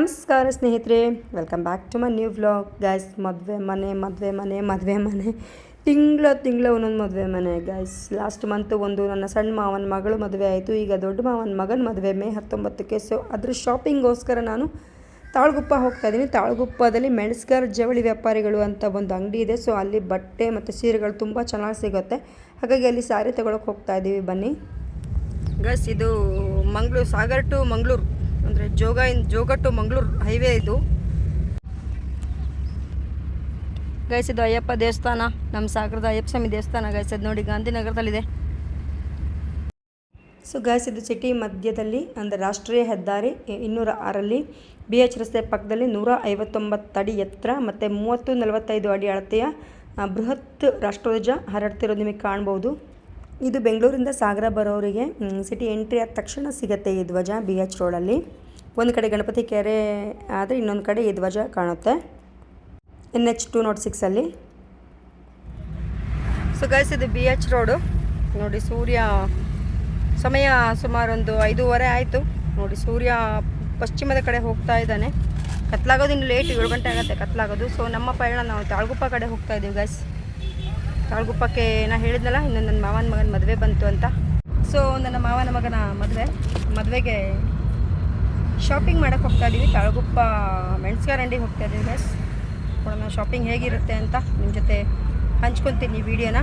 ನಮಸ್ಕಾರ ಸ್ನೇಹಿತರೆ welcome back to my new vlog guys ಮದುವೆ ಮನೆ ಮದುವೆ ಮನೆ ಮದುವೆ ಮನೆ. ತಿಂಗಳ ತಿಂಗಳ ಒಂದೊಂದು ಮದುವೆ ಮನೆ. ಗೈಸ್ ಲಾಸ್ಟ್ ಮಂತ್ ಒಂದು ನನ್ನ ಸಣ್ಣ ಮಾವನ ಮಗಳು ಮದುವೆ ಆಯಿತು. ಈಗ ದೊಡ್ಡ ಮಾವನ ಮಗನ ಮದುವೆ ಮೇ ಹತ್ತೊಂಬತ್ತಕ್ಕೆ. ಸೊ ಅದ್ರ ಶಾಪಿಂಗೋಸ್ಕರ ನಾನು ತಾಳ್ಗುಪ್ಪ ಹೋಗ್ತಾ ಇದ್ದೀನಿ. ತಾಳ್ಗುಪ್ಪದಲ್ಲಿ ಮೆಣಸ್ಗಾರ್ ಜವಳಿ ವ್ಯಾಪಾರಿಗಳು ಅಂತ ಒಂದು ಅಂಗಡಿ ಇದೆ. ಸೊ ಅಲ್ಲಿ ಬಟ್ಟೆ ಮತ್ತು ಸೀರೆಗಳು ತುಂಬ ಚೆನ್ನಾಗಿ ಸಿಗುತ್ತೆ. ಹಾಗಾಗಿ ಅಲ್ಲಿ ಸ್ಯಾರಿ ತಗೊಳಕ್ಕೆ ಹೋಗ್ತಾ ಇದ್ದೀವಿ ಬನ್ನಿ. ಗಸ್ ಇದು ಮಂಗಳೂರು, ಸಾಗರ್ ಟು ಮಂಗಳೂರು. ಅಂದರೆ Jog in Jog to Mangaluru highway ಇದು. ಗಾಯಿಸಿದ್ದು ಅಯ್ಯಪ್ಪ ದೇವಸ್ಥಾನ. ನಮ್ಮ ಸಾಗರದ ಅಯ್ಯಪ್ಪ ಸ್ವಾಮಿ ದೇವಸ್ಥಾನ ಗಾಯಿಸಿದ್ ನೋಡಿ ಗಾಂಧಿನಗರದಲ್ಲಿದೆ. ಸೊ ಗಾಯಿಸಿದ್ದು ಸಿಟಿ ಮಧ್ಯದಲ್ಲಿ, ಅಂದರೆ ರಾಷ್ಟ್ರೀಯ ಹೆದ್ದಾರಿ ಇನ್ನೂರ ಆರಲ್ಲಿ ಬಿ ಎಚ್ ರಸ್ತೆ ಪಕ್ಕದಲ್ಲಿ ನೂರ ಐವತ್ತೊಂಬತ್ತು ಅಡಿ ಎತ್ತರ ಮತ್ತು ಮೂವತ್ತು ನಲವತ್ತೈದು ಅಡಿ ಅಳತೆಯ ಬೃಹತ್ ರಾಷ್ಟ್ರಧ್ವಜ ಹರಡ್ತಿರೋದು ನಿಮಗೆ ಕಾಣ್ಬೋದು. ಇದು ಬೆಂಗಳೂರಿಂದ ಸಾಗರ ಬರೋರಿಗೆ ಸಿಟಿ ಎಂಟ್ರಿ ಆದ ತಕ್ಷಣ ಸಿಗುತ್ತೆ ಈ ಧ್ವಜ ಬಿ ಎಚ್ ರೋಡಲ್ಲಿ ಒಂದು ಕಡೆ ಗಣಪತಿ ಕೆರೆ ಆದರೆ ಇನ್ನೊಂದು ಕಡೆ ಈ ಧ್ವಜ ಕಾಣುತ್ತೆ. ಎನ್ ಎಚ್ ಟು ನಾಟ್ ಸಿಕ್ಸಲ್ಲಿ ಸೊ ಗೈಸ್ ಇದು ಬಿ ಎಚ್ ರೋಡು ನೋಡಿ ಸೂರ್ಯ ಸಮಯ ಸುಮಾರು ಒಂದು ಐದೂವರೆ ಆಯಿತು. ನೋಡಿ ಸೂರ್ಯ ಪಶ್ಚಿಮದ ಕಡೆ ಹೋಗ್ತಾ ಇದ್ದಾನೆ. ಕತ್ಲಾಗೋದು ಇನ್ನು ಲೇಟ್ ಏಳು ಗಂಟೆ ಆಗುತ್ತೆ ಕತ್ಲಾಗೋದು. ಸೊ ನಮ್ಮ ಪಯಣ ನಾವು ತಾಳ್ಗುಪ್ಪ ಕಡೆ ಹೋಗ್ತಾ ಇದ್ದೀವಿ ಗೈಸ್ ತಾಳ್ಗುಪ್ಪಕ್ಕೆ ನಾ ಹೇಳಿದ್ನಲ್ಲ, ಇನ್ನು ನನ್ನ ಮಾವನ ಮಗನ ಮದುವೆ ಬಂತು ಅಂತ. ಸೊ ನನ್ನ ಮಾವನ ಮಗನ ಮದುವೆ, ಮದುವೆಗೆ ಶಾಪಿಂಗ್ ಮಾಡೋಕ್ಕೆ ಹೋಗ್ತಾ ಇದ್ದೀವಿ ತಾಳ್ಗುಪ್ಪ ಮೆಣಸ್ಗಾರಂಡಿಗೆ ಹೋಗ್ತಾ ಇದ್ದೀವಿ ಗೈಸ್ ನೋಡೋಣ ಶಾಪಿಂಗ್ ಹೇಗಿರುತ್ತೆ ಅಂತ ನಿಮ್ಮ ಜೊತೆ ಹಂಚ್ಕೊತೀನಿ ವಿಡಿಯೋನ.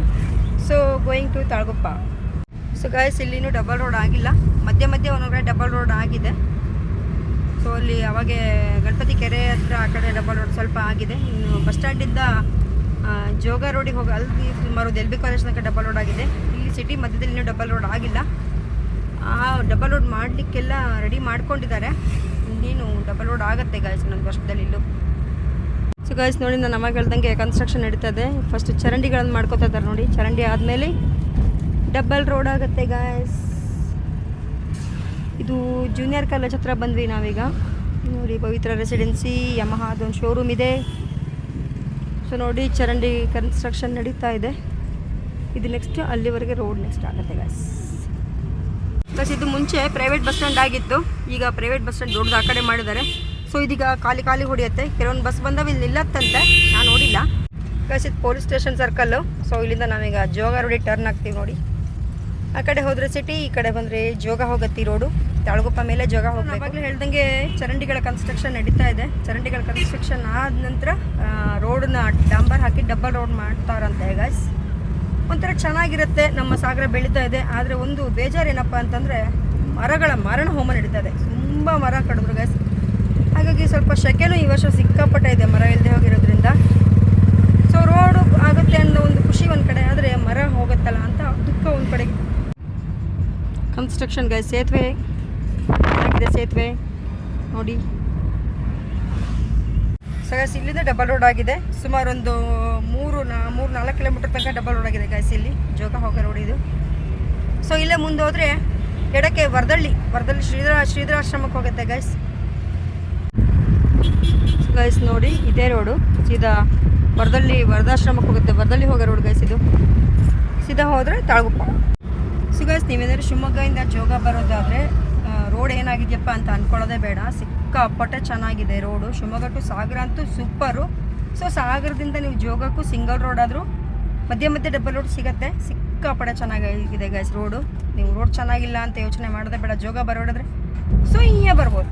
So going to Talguppa. So guys ಇಲ್ಲಿನೂ ಡಬಲ್ ರೋಡ್ ಆಗಿಲ್ಲ. ಮಧ್ಯೆ ಮಧ್ಯೆ ಒಂದೊಂದು ಡಬಲ್ ರೋಡ್ ಆಗಿದೆ. ಸೊ ಅಲ್ಲಿ ಅವಾಗೆ ಗಣಪತಿ ಕೆರೆ ಹತ್ರ ಆ ಕಡೆ ಡಬಲ್ ರೋಡ್ ಸ್ವಲ್ಪ ಆಗಿದೆ. ಇನ್ನು ಬಸ್ ಸ್ಟ್ಯಾಂಡಿಂದ ಜೋಗ ರೋಡಿಗೆ ಹೋಗಿ ಅಲ್ಲಿ ಸುಮಾರು ಎಲ್ ಬಿ ಕಾಲೇಜ್ ತನಕ ಡಬಲ್ ರೋಡ್ ಆಗಿದೆ. ಇಲ್ಲಿ ಸಿಟಿ ಮಧ್ಯದಲ್ಲಿ ಇನ್ನೂ ಡಬಲ್ ರೋಡ್ ಆಗಿಲ್ಲ. ಆ ಡಬಲ್ ರೋಡ್ ಮಾಡಲಿಕ್ಕೆಲ್ಲ ರೆಡಿ ಮಾಡ್ಕೊಂಡಿದ್ದಾರೆ. ಇನ್ನೇನು ಡಬಲ್ ರೋಡ್ ಆಗುತ್ತೆ ಗಾಯ್ಸ್ ಇನ್ನೊಂದು ವರ್ಷದಲ್ಲಿ ಇಲ್ಲೂ. ಸೊ ಗಾಯ್ಸ್ ನೋಡಿ ನಾನು ಅವಾಗ ಹೇಳ್ದಂಗೆ ಕನ್ಸ್ಟ್ರಕ್ಷನ್ ನಡೀತದೆ. ಫಸ್ಟ್ ಚರಂಡಿಗಳನ್ನು ಮಾಡ್ಕೋತಾ ಇದ್ದಾರೆ ನೋಡಿ. ಚರಂಡಿ ಆದಮೇಲೆ ಡಬಲ್ ರೋಡ್ ಆಗುತ್ತೆ ಗಾಯ್ಸ್ ಇದು ಜೂನಿಯರ್ ಕಾಲೇಜ್ ಹತ್ರ ಬಂದ್ವಿ ನಾವೀಗ. ನೋಡಿ, ಪವಿತ್ರ ರೆಸಿಡೆನ್ಸಿ ಯಮಹ ಅದೊಂದು ಶೋರೂಮ್ ಇದೆ. ಸೊ ನೋಡಿ, ಚರಂಡಿ ಕನ್ಸ್ಟ್ರಕ್ಷನ್ ನಡೀತಾ ಇದೆ. ಇದು ನೆಕ್ಸ್ಟ್ ಅಲ್ಲಿವರೆಗೆ ರೋಡ್ ನೆಕ್ಸ್ಟ್ ಆಗುತ್ತೆ ಗಾಯ್ಸ್ ಪ್ಲಸ್ ಇದು ಮುಂಚೆ ಪ್ರೈವೇಟ್ ಬಸ್ ಸ್ಟ್ಯಾಂಡ್ ಆಗಿತ್ತು. ಈಗ ಪ್ರೈವೇಟ್ ಬಸ್ ಸ್ಟ್ಯಾಂಡ್ ದೊಡ್ಡದು ಆ ಕಡೆ ಮಾಡಿದ್ದಾರೆ. ಸೊ ಇದೀಗ ಖಾಲಿ ಖಾಲಿ ಹೊಡಿಯುತ್ತೆ. ಕೆಲವೊಂದು ಬಸ್ ಬಂದವ, ಇಲ್ಲಿ ನಿಲ್ಲತ್ತಂತೆ. ನಾನು ನೋಡಿಲ್ಲ. ಪ್ಲಸ್ ಇದು ಪೊಲೀಸ್ ಸ್ಟೇಷನ್ ಸರ್ಕಲ್ಲು ಸೊ ಇಲ್ಲಿಂದ ನಾವೀಗ ಜೋಗ ರೋಡಿ ಟರ್ನ್ ಆಗ್ತೀವಿ ನೋಡಿ. ಆ ಕಡೆ ಹೋದರೆ ಸಿಟಿ ಈ ಕಡೆ ಬಂದರೆ ಜೋಗ ಹೋಗತ್ತಿ ರೋಡು ತಾಳಗುಪ್ಪ ಮೇಲೆ ಜೋಗ ಹೋಗ್ಬೇಕು. ಆಗಲೇ ಹೇಳ್ದಂಗೆ ಚರಂಡಿಗಳ ಕನ್ಸ್ಟ್ರಕ್ಷನ್ ನಡೀತಾ ಇದೆ. ಚರಂಡಿಗಳ ಕನ್ಸ್ಟ್ರಕ್ಷನ್ ಆದ ನಂತರ ರೋಡನ್ನ ಡಾಂಬರ್ ಹಾಕಿ ಡಬಲ್ ರೋಡ್ ಮಾಡ್ತಾರಂತೆ ಗೈಸ್ ಒಂಥರ ಚೆನ್ನಾಗಿರುತ್ತೆ, ನಮ್ಮ ಸಾಗರ ಬೆಳೀತಾ ಇದೆ. ಆದರೆ ಒಂದು ಬೇಜಾರೇನಪ್ಪ ಅಂತಂದರೆ ಮರಗಳ ಮರಣ ಹೋಮ ನಡೀತಾ ಇದೆ. ತುಂಬ ಮರ ಕಡಿದ್ರು ಗೈಸ್ ಹಾಗಾಗಿ ಸ್ವಲ್ಪ ಶೆಕೆನೂ ಈ ವರ್ಷ ಸಿಕ್ಕಾಪಟ್ಟೆ ಇದೆ ಮರ ಇಲ್ಲದೆ ಹೋಗಿರೋದ್ರಿಂದ. ಸೊ ರೋಡು ಆಗುತ್ತೆ ಅನ್ನೋ ಒಂದು ಖುಷಿ ಒಂದು ಕಡೆ, ಆದರೆ ಮರ ಹೋಗುತ್ತಲ್ಲ ಅಂತ ದುಃಖ ಒಂದು ಕಡೆ. ಕನ್ಸ್ಟ್ರಕ್ಷನ್ ಗೈಸ್ ಸೇತುವೆ. ಸೇತುವೆ. ನೋಡಿ. ಸಗಸ್ ಇಲ್ಲಿಂದ ಡಬಲ್ ರೋಡ್ ಆಗಿದೆ. ಸುಮಾರು ಒಂದು ಮೂರು ಮೂರು ನಾಲ್ಕು ಕಿಲೋಮೀಟರ್ ತನಕ ಡಬಲ್ ರೋಡ್ ಆಗಿದೆ ಗೈಸ್ ಇಲ್ಲಿ. ಜೋಗ ಹೋಗೋ ರೋಡ್ ಇದು. ಸೊ ಇಲ್ಲೇ ಮುಂದೆ ಹೋದರೆ ಎಡಕ್ಕೆ ವರದಳ್ಳಿ. ವರದಳ್ಳಿ ಶ್ರೀಧರ ಶ್ರೀಧರಾಶ್ರಮಕ್ಕೆ ಹೋಗುತ್ತೆ ಗೈಸ್ ಗೈಸ್ ನೋಡಿ, ಇದೇ ರೋಡು ಸೀದಾ ವರದಳ್ಳಿ ವರದಾಶ್ರಮಕ್ಕೆ ಹೋಗುತ್ತೆ. ವರದಳ್ಳಿ ಹೋಗೋ ರೋಡ್ ಗೈಸ್ ಇದು. ಸೀದಾ ಹೋದರೆ ತಾಳಗುಪ್ಪ. ಸೊ ಗೈಸ್ ನೀವೇನಾದ್ರು ಶಿವಮೊಗ್ಗದಿಂದ ಜೋಗ ಬರೋದಾದರೆ ರೋಡ್ ಏನಾಗಿದೆಯಪ್ಪ ಅಂತ ಅಂದ್ಕೊಳ್ಳೋದೇ ಬೇಡ. ಸಿಕ್ಕಾಪಟ್ಟೆ ಚೆನ್ನಾಗಿದೆ ರೋಡು. ಶಿವಮೊಗ್ಗ ಟು ಸಾಗರ ಅಂತೂ ಸೂಪರು ಸೊ ಸಾಗರದಿಂದ ನೀವು ಜೋಗಕ್ಕೂ ಸಿಂಗಲ್ ರೋಡ್ ಆದರೂ ಮಧ್ಯೆ ಮಧ್ಯೆ ಡಬಲ್ ರೋಡ್ ಸಿಗುತ್ತೆ. ಸಿಕ್ಕಾಪಟ್ಟೆ ಚೆನ್ನಾಗಿದೆ ಗೈಸ್ ರೋಡು. ನೀವು ರೋಡ್ ಚೆನ್ನಾಗಿಲ್ಲ ಅಂತ ಯೋಚನೆ ಮಾಡೋದೇ ಬೇಡ. ಜೋಗ ಬರೋಡಾದ್ರೆ ಸೊ ಹೀಗೆ ಬರ್ಬೋದು.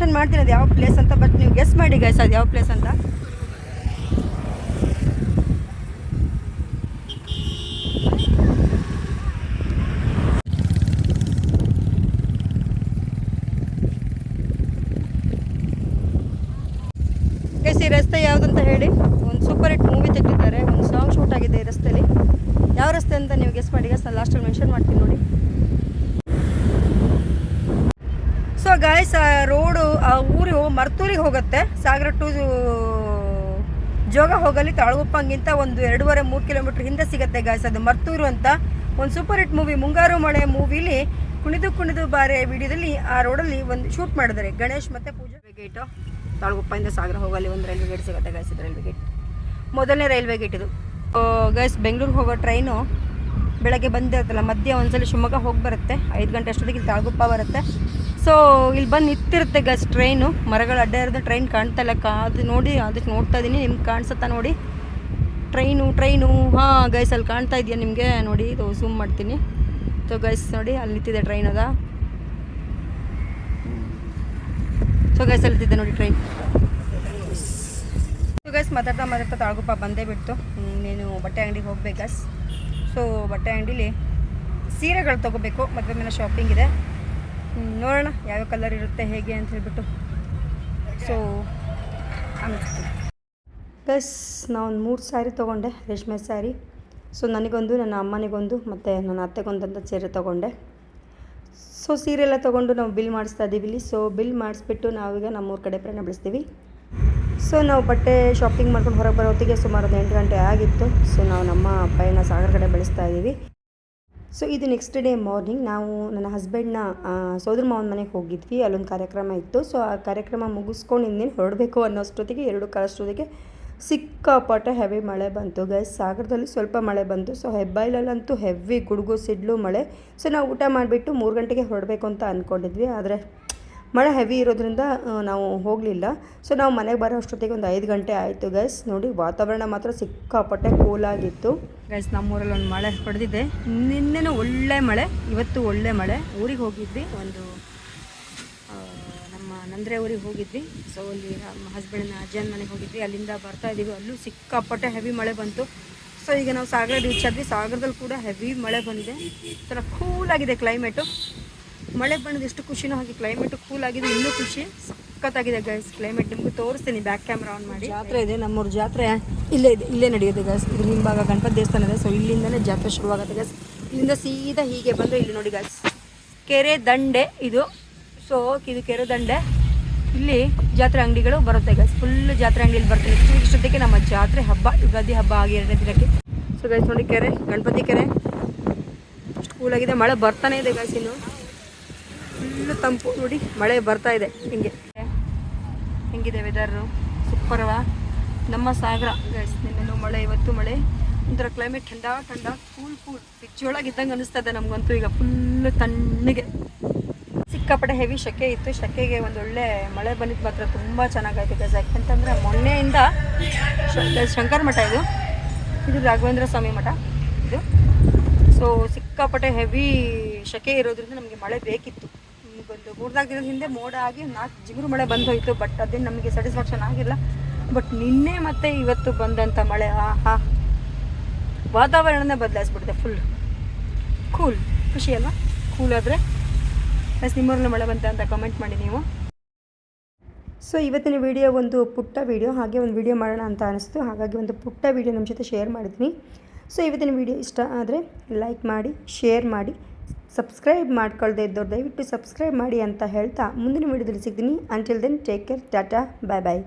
ಮೆನ್ಷನ್ ಮಾಡ್ತೀನಿ, ಅದು ಯಾವ ಪ್ಲೇಸ್ ಅಂತ ಬಟ್ ನೀವು ಗೆಸ್ ಮಾಡಿ ಗೈಸ್ ಅದು ಯಾವ ಪ್ಲೇಸ್ ಅಂತ. ಗೈಸ್ ಈ ರಸ್ತೆ ಯಾವುದಂತ ಹೇಳಿ, ಒಂದು ಸೂಪರ್ ಹಿಟ್ ಮೂವಿ ತೆಗೆದಿದ್ದಾರೆ, ಒಂದು ಸಾಂಗ್ ಶೂಟ್ ಆಗಿದೆ ಈ ರಸ್ತೆಯಲ್ಲಿ ಯಾವ ರಸ್ತೆ ಅಂತ ನೀವು ಗೆಸ್ ಮಾಡಿ ನಾನು ಲಾಸ್ಟಲ್ಲಿ ಮೆನ್ಷನ್ ಮಾಡ್ತೀನಿ ನೋಡಿ. ಸೊ ಆ ರೋಡು ಆ ಊರು ಮರ್ತೂರಿಗೆ ಹೋಗುತ್ತೆ. ಸಾಗರ ಟು ಜೋಗ ಹೋಗಲಿ ತಾಳಗುಪ್ಪಂಗಿಂತ ಒಂದು ಎರಡೂವರೆ, ಮೂರು ಕಿಲೋಮೀಟ್ರ್ ಹಿಂದೆ ಸಿಗುತ್ತೆ ಗಾಯ್ಸ್ ಅದು ಮರ್ತೂರು ಅಂತ ಒಂದು ಸೂಪರ್ ಹಿಟ್ ಮೂವಿ ಮುಂಗಾರು ಮಳೆ ಮೂವಿಲಿ ಕುಣಿದು ಕುಣಿದು ಬಾರೆ ವಿಡಿಯೋದಲ್ಲಿ ಆ ರೋಡಲ್ಲಿ ಒಂದು ಶೂಟ್ ಮಾಡಿದ್ದಾರೆ. ಗಣೇಶ್ ಮತ್ತು ಪೂಜಾ. ಗೇಟು ತಾಳಗುಪ್ಪದಿಂದ ಸಾಗರ ಹೋಗಲಿ ಒಂದು ರೈಲ್ವೆ ಗೇಟ್ ಸಿಗುತ್ತೆ ಗಾಯಸ್ ಇದು ರೈಲ್ವೆ ಗೇಟ್ ಮೊದಲನೇ ರೈಲ್ವೆ ಗೇಟ್ ಇದು. ಗೈಸ್ ಬೆಂಗಳೂರಿಗೆ ಹೋಗೋ ಟ್ರೈನು ಬೆಳಗ್ಗೆ ಬಂದಿರುತ್ತಲ್ಲ ಮಧ್ಯ ಒಂದ್ಸಲ ಶಿವಮೊಗ್ಗ ಹೋಗಿ ಬರುತ್ತೆ. ಐದು ಗಂಟೆ ಅಷ್ಟೊತ್ತಿಗೆ ತಾಳಗುಪ್ಪ ಬರುತ್ತೆ. ಸೊ ಇಲ್ಲಿ ಬಂದು ನಿಂತಿರುತ್ತೆ ಗಸ್ ಟ್ರೈನು ಮರಗಳ ಅಡ್ಡ ಇರೋದು ಟ್ರೈನ್ ಕಾಣ್ತಾ ಇಲ್ಲ. ಕಾದು ನೋಡಿ, ಅದಕ್ಕೆ ನೋಡ್ತಾ ಇದ್ದೀನಿ ನಿಮ್ಗೆ ಕಾಣಿಸುತ್ತಾ ನೋಡಿ. ಟ್ರೈನು ಟ್ರೈನು ಹಾಂ ಗೈಸ್ ಅಲ್ಲಿ ಕಾಣ್ತಾ ಇದೆಯಾ ನಿಮಗೆ? ನೋಡಿ, ಇದು ಝೂಮ್ ಮಾಡ್ತೀನಿ. ಸೊ ಗೈಸ್ ನೋಡಿ, ಅಲ್ಲಿ ನಿಂತಿದೆ ಟ್ರೈನ್ ಅದ. ಸೊ ಗೈಸ್ ಅಲ್ಲಿ ನಿಂತಿದೆ ನೋಡಿ ಟ್ರೈನ್ ಸೊ ಗೈಸ್ ಮಾತಾಡ್ತಾ ಮಾತಾಡ್ತಾ ತಾಳ್ಗುಪ್ಪ ಬಂದೇ ಬಿಡ್ತು. ನೀನು ಬಟ್ಟೆ ಅಂಗಡಿಗೆ ಹೋಗ್ಬೇಕು ಗೈಸ್ ಸೊ ಬಟ್ಟೆ ಅಂಗಡೀಲಿ ಸೀರೆಗಳು ತೊಗೋಬೇಕು. ಮದುವೆ ಮೇಲೆ ಶಾಪಿಂಗ್ ಇದೆ. ನೋಡೋಣ ಯಾವ ಕಲರ್ ಇರುತ್ತೆ, ಹೇಗೆ ಅಂತ ಹೇಳ್ಬಿಟ್ಟು. ಸೊ ಗೈಸ್ ನಾವೊಂದು ಮೂರು ಸ್ಯಾರಿ ತೊಗೊಂಡೆ, ರೇಷ್ಮೆ ಸ್ಯಾರಿ ಸೊ ನನಗೊಂದು, ನನ್ನ ಅಮ್ಮನಿಗೊಂದು, ಮತ್ತು ನನ್ನ ಅತ್ತೆಗೊಂದು ಅಂತ ಸೀರೆ ತೊಗೊಂಡೆ. ಸೊ ಸೀರೆ ಎಲ್ಲ ತೊಗೊಂಡು ನಾವು ಬಿಲ್ ಮಾಡಿಸ್ತಾ ಇದ್ದೀವಿ ಇಲ್ಲಿ. ಸೊ ಬಿಲ್ ಮಾಡಿಸ್ಬಿಟ್ಟು ನಾವೀಗ ನಮ್ಮೂರ ಕಡೆ ಪ್ರಯಾಣ ಬೆಳೆಸ್ತೀವಿ. ಸೊ ನಾವು ಬಟ್ಟೆ ಶಾಪಿಂಗ್ ಮಾಡ್ಕೊಂಡು ಹೊರಗೆ ಬರೋ ಹೊತ್ತಿಗೆ ಸುಮಾರು ಒಂದು ಎಂಟು ಗಂಟೆ ಆಗಿತ್ತು. ಸೊ ನಾವು ನಮ್ಮ ಪಯಣ ಸಾಗರ ಕಡೆ ಬೆಳೆಸ್ತಾ ಇದ್ದೀವಿ ಸೊ ಇದು ನೆಕ್ಸ್ಟ್ ಡೇ ಮಾರ್ನಿಂಗ್ ನಾವು ನನ್ನ ಹಸ್ಬೆಂಡ್ನ ಸೋದರ ಮಾವನ ಮನೆಗೆ ಹೋಗಿದ್ವಿ. ಅಲ್ಲೊಂದು ಕಾರ್ಯಕ್ರಮ ಇತ್ತು. ಸೊ ಆ ಕಾರ್ಯಕ್ರಮ ಮುಗಿಸ್ಕೊಂಡು ಇನ್ನೇನು ಹೊರಡಬೇಕು ಅನ್ನೋಷ್ಟೊತ್ತಿಗೆ ಎರಡು ಕಾಲಷ್ಟೊತ್ತಿಗೆ ಸಿಕ್ಕಾಪಟ್ಟೆ ಹೆವಿ ಮಳೆ ಬಂತು. ಗೈಸ್ ಸಾಗರದಲ್ಲಿ ಸ್ವಲ್ಪ ಮಳೆ ಬಂತು. ಸೊ ಹೆಬ್ಬಾಯಿಲಲ್ಲಂತೂ ಹೆವಿ ಗುಡುಗು, ಸಿಡ್ಲು, ಮಳೆ. ಸೊ ನಾವು ಊಟ ಮಾಡಿಬಿಟ್ಟು ಮೂರು ಗಂಟೆಗೆ ಹೊರಡಬೇಕು ಅಂತ ಅಂದ್ಕೊಂಡಿದ್ವಿ ಆದರೆ ಮಳೆ ಹೆವಿ ಇರೋದ್ರಿಂದ ನಾವು ಹೋಗಲಿಲ್ಲ. ಸೊ ನಾವು ಮನೆಗೆ ಬರೋ ಅಷ್ಟೊತ್ತಿಗೆ ಒಂದು ಐದು ಗಂಟೆ ಆಯಿತು ಗೈಸ್ ನೋಡಿ, ವಾತಾವರಣ ಮಾತ್ರ ಸಿಕ್ಕಾಪಟ್ಟೆ ಕೂಲಾಗಿತ್ತು ಗೈಸ್ ನಮ್ಮೂರಲ್ಲಿ ಒಂದು ಮಳೆ ಹೊಡೆದಿದೆ ನಿನ್ನೆನೂ ಒಳ್ಳೆ ಮಳೆ, ಇವತ್ತು ಒಳ್ಳೆ ಮಳೆ. ಊರಿಗೆ ಹೋಗಿದ್ವಿ, ಒಂದು ನಮ್ಮ ನಂದ್ರೆ ಊರಿಗೆ ಹೋಗಿದ್ವಿ. ಸೊ ಅಲ್ಲಿ ನಮ್ಮ ಹಸ್ಬೆಂಡ್ನ ಅಜ್ಜನ ಮನೆಗೆ ಹೋಗಿದ್ವಿ. ಅಲ್ಲಿಂದ ಬರ್ತಾ ಇದ್ದೀವಿ. ಅಲ್ಲೂ ಸಿಕ್ಕಾಪಟ್ಟೆ ಹೆವಿ ಮಳೆ ಬಂತು. ಸೊ ಈಗ ನಾವು ಸಾಗರ ರೀಚ್ ಆದ್ವಿ. ಸಾಗರದಲ್ಲಿ ಕೂಡ ಹೆವಿ ಮಳೆ ಬಂದಿದೆ. ಒಂಥರ ಕೂಲಾಗಿದೆ ಕ್ಲೈಮೇಟು ಮಳೆ ಬಂದಿದ್ದು ಎಷ್ಟು ಖುಷಿನೂ ಹಾಗೆ ಕ್ಲೈಮೇಟು ಕೂಲ್ ಆಗಿದೆ, ಇನ್ನೂ ಖುಷಿ. ಸಖತ್ತಾಗಿದೆ ಗೈಸ್ ಕ್ಲೈಮೇಟ್ ನಿಮ್ಗೆ ತೋರಿಸ್ತೀನಿ ಬ್ಯಾಕ್ ಕ್ಯಾಮ್ರಾ ಆನ್ ಮಾಡಿ. ಜಾತ್ರೆ ಇದೆ, ನಮ್ಮೂರ ಜಾತ್ರೆ ಇಲ್ಲೇ ಇದೆ, ಇಲ್ಲೇ ನಡೆಯುತ್ತೆ ಗೈಸ್ ಇದು ಹಿಂಭಾಗ ಗಣಪತಿ ದೇವಸ್ಥಾನ ಇದೆ ಸೊ ಇಲ್ಲಿಂದಲೇ ಜಾತ್ರೆ ಶುರುವಾಗುತ್ತೆ ಗೈಸ್ ಇಲ್ಲಿಂದ ಸೀದಾ ಹೀಗೆ ಬಂದರೆ ಇಲ್ಲಿ ನೋಡಿ ಗೈಸ್ ಕೆರೆ ದಂಡೆ ಇದು. ಸೊ ಇದು ಕೆರೆ ದಂಡೆ. ಇಲ್ಲಿ ಜಾತ್ರೆ ಅಂಗಡಿಗಳು ಬರುತ್ತೆ ಗೈಸ್ ಫುಲ್ ಜಾತ್ರೆ ಅಂಗಡಿಯಲ್ಲಿ ಬರ್ತೀನಿ ಇಷ್ಟೊತ್ತಿಗೆ ನಮ್ಮ ಜಾತ್ರೆ ಹಬ್ಬ, ಯುಗಾದಿ ಹಬ್ಬ ಆಗಿ ಎರಡನೇ ದಿನಕ್ಕೆ. ಸೊ ಗೈಸ್ ನೋಡಿ ಕೆರೆ, ಗಣಪತಿ ಕೆರೆ. ಅಷ್ಟು ಕೂಲಾಗಿದೆ ಮಳೆ ಬರ್ತಾನೆ ಇದೆ ಗೈಸ್ ಇನ್ನು. ಫುಲ್ಲು ತಂಪು ನೋಡಿ, ಮಳೆ ಬರ್ತಾ ಇದೆ ಹಿಂಗೆ. ಹೆಂಗಿದೆ ವೆದರು ಸೂಪರ್ವಾ ನಮ್ಮ ಸಾಗರ ನಿನ್ನೆನೂ ಮಳೆ, ಇವತ್ತು ಮಳೆ. ಒಂಥರ ಕ್ಲೈಮೇಟ್ ಠಂಡ ಠಂಡ ಕೂಲ್ ಕೂಲ್ ಬಿಚ್ಚೊಳಗಿದ್ದಂಗೆ ಅನಿಸ್ತಾ ಇದೆ ನಮಗಂತೂ ಈಗ ಫುಲ್ ತಣ್ಣಗೆ. ಸಿಕ್ಕಾಪಟ್ಟೆ ಹೆವಿ ಶೆಕೆ ಇತ್ತು. ಶೆಕೆಗೆ ಒಂದೊಳ್ಳೆ ಮಳೆ ಬಂದಿದ್ದು ಮಾತ್ರ ತುಂಬ ಚೆನ್ನಾಗಾಯ್ತು ಗಜ ಯಾಕಂತಂದರೆ ಮೊನ್ನೆಯಿಂದ ಶಂಕರ ಮಠ ಇದು. ಇದು ರಾಘವೇಂದ್ರ ಸ್ವಾಮಿ ಮಠ ಇದು. ಸೊ ಸಿಕ್ಕಾಪಟ್ಟೆ ಹೆವಿ ಶೆಕೆ ಇರೋದ್ರಿಂದ ನಮಗೆ ಮಳೆ ಬೇಕಿತ್ತು. ಮೂರ್ನಾಲ್ಕು ದಿನದ ಹಿಂದೆ ಮೋಡ ಆಗಿ ನಾಲ್ಕು ಜಿಗುರು ಮಳೆ ಬಂದು ಹೋಯಿತು ಬಟ್ ಅದೇನು ನಮಗೆ ಸ್ಯಾಟಿಸ್ಫ್ಯಾಕ್ಷನ್ ಆಗಿಲ್ಲ. ಬಟ್ ನಿನ್ನೆ ಮತ್ತೆ ಇವತ್ತು ಬಂದಂಥ ಮಳೆ, ಆಹಾ. ವಾತಾವರಣನೇ ಬದಲಾಯಿಸ್ಬಿಡುತ್ತೆ ಫುಲ್ ಕೂಲ್ ಖುಷಿ ಅಲ್ವಾ? ಕೂಲ್ ಆದರೆ? ಪ್ಲಸ್ ನಿಮ್ಮೂರಲ್ಲಿ ಮಳೆ ಬಂತ ಅಂತ ಕಮೆಂಟ್ ಮಾಡಿ ನೀವು. ಸೊ ಇವತ್ತಿನ ವಿಡಿಯೋ ಒಂದು ಪುಟ್ಟ ವಿಡಿಯೋ ಹಾಗೆ ಒಂದು ವಿಡಿಯೋ ಮಾಡೋಣ ಅಂತ ಅನಿಸ್ತು. ಹಾಗಾಗಿ ಒಂದು ಪುಟ್ಟ ವಿಡಿಯೋ ನಮ್ಮ ಜೊತೆ ಶೇರ್ ಮಾಡಿದ್ದೀನಿ. ಸೊ ಇವತ್ತಿನ ವಿಡಿಯೋ ಇಷ್ಟ ಆದರೆ ಲೈಕ್ ಮಾಡಿ ಶೇರ್ ಮಾಡಿ. ಸಬ್ಸ್ಕ್ರೈಬ್ ಮಾಡ್ಕೊಳ್ಳದೆ ಇದ್ದವ್ರು ದಯವಿಟ್ಟು ಸಬ್ಸ್ಕ್ರೈಬ್ ಮಾಡಿ ಅಂತ ಹೇಳ್ತಾ ಮುಂದಿನ ವಿಡಿಯೋದಲ್ಲಿ ಸಿಗ್ತೀನಿ. Until then take care Tata bye ಬಾಯ್